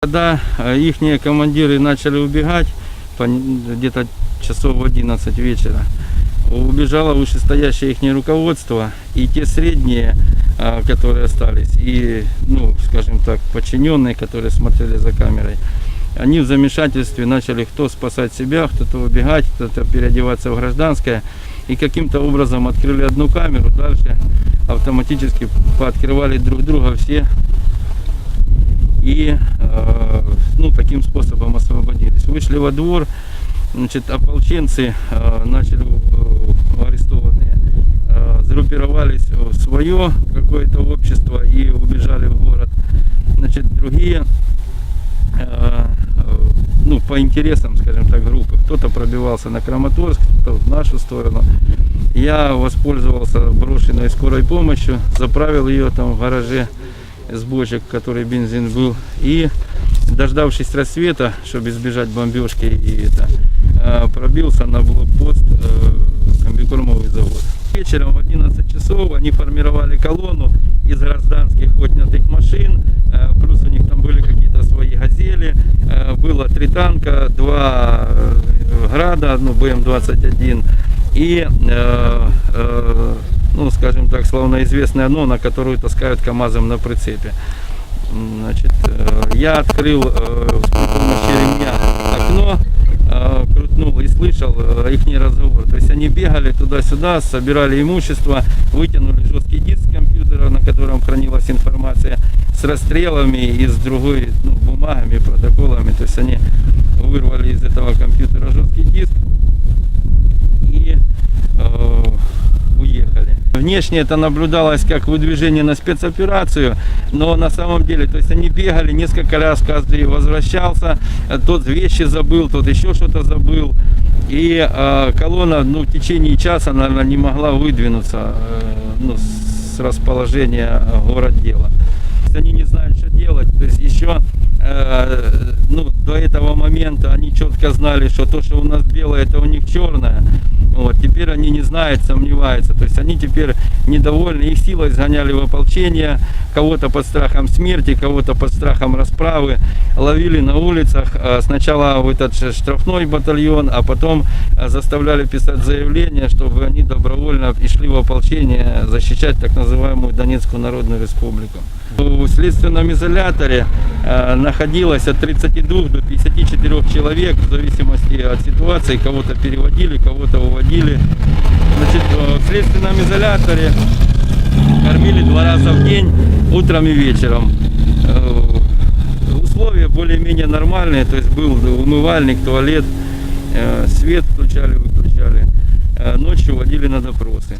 Когда их командиры начали убегать, где-то часов в 11 вечера, убежало вышестоящее их руководство, и те средние, а, которые остались, и, ну, скажем так, подчиненные, которые смотрели за камерой, они в замешательстве начали кто спасать себя, кто-то убегать, кто-то переодеваться в гражданское, и каким-то образом открыли одну камеру, дальше автоматически пооткрывали друг друга все и э, ну, таким способом освободились. Вышли во двор, значит, ополченцы э, начали э, арестованные, э, сгруппировались в свое какое-то общество и убежали в город. Значит, другие э, э, ну, по интересам, скажем так, группы. Кто-то пробивался на Краматорск, кто-то в нашу сторону. Я воспользовался брошенной скорой помощью, заправил ее там в гараже с бочек, в которой бензин был. И дождавшись рассвета, чтобы избежать бомбежки и это, э, пробился на блокпост э, комбикормовый завод. Вечером в 11 часов они формировали колонну из гражданских отнятых машин, э, плюс у них там были какие-то свои газели, э, было три танка, два э, града, ну БМ-21 и э, э, ну, скажем так, славно известное оно, на которую таскают КАМАЗом на прицепе. Значит, э, я открыл э, с помощью ремня окно, э, крутнул и слышал их разговор. То есть они бегали туда-сюда, собирали имущество, вытянули жесткий диск компьютера, на котором хранилась информация, с расстрелами и с другой ну, бумагами, протоколами. То есть они вырвали из этого компьютера жесткий диск и э, уехали. Внешне это наблюдалось как выдвижение на спецоперацию, но на самом деле, то есть они бегали несколько раз, каждый возвращался, э, тот вещи забыл, тот еще что-то забыл. И э, колонна ну, в течение часа, наверное, не могла выдвинуться э, ну, с расположения э, городдела. То есть они не знают, что делать. То есть еще э, ну, до этого момента они четко знали, что то, что у нас белое, это у них черное. Вот, теперь они не знают, сомневаются. То есть они теперь недовольны, их силой сгоняли в ополчение, кого-то под страхом смерти, кого-то под страхом расправы, ловили на улицах. А Сначала в этот штрафной батальон, а потом а, заставляли писать заявление, чтобы они добровольно и шли в ополчение защищать так называемую Донецкую Народную Республику. В следственном изоляторе э, находилось от 32 до 54 человек, в зависимости от ситуации, кого-то переводили, кого-то уводили. Значит, э, в следственном изоляторе кормили два раза в день, утром и вечером. Э, Условия более-менее нормальные, то есть был умывальник, туалет, э, свет включали, выключали. Э, Ночью водили на допросы.